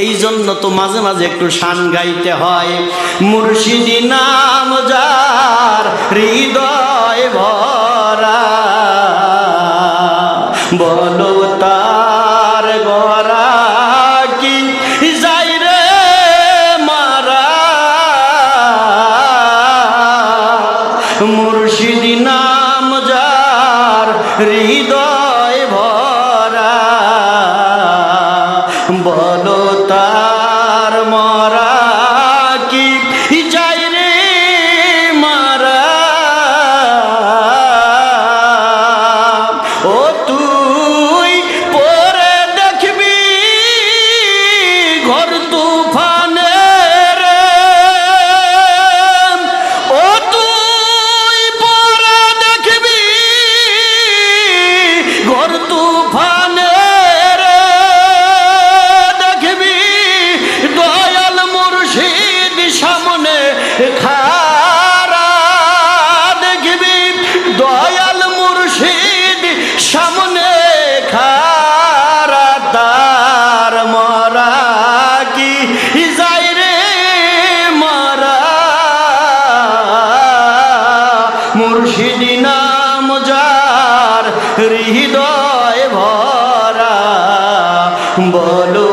এই জন্য তো মাঝে মাঝে একটু শান গাইতে হয়। মুর্শিদি নাম যার হৃদয় ভরা, বলো তার গরা কি? যাই রে মারা। মুর্শিদি নাম যার হৃদয় ভরা, বলো তার মরা সামনে খারা মরা কি? যাই মরা। মুর্শিদি নাম যার হৃদয় ভরা বলো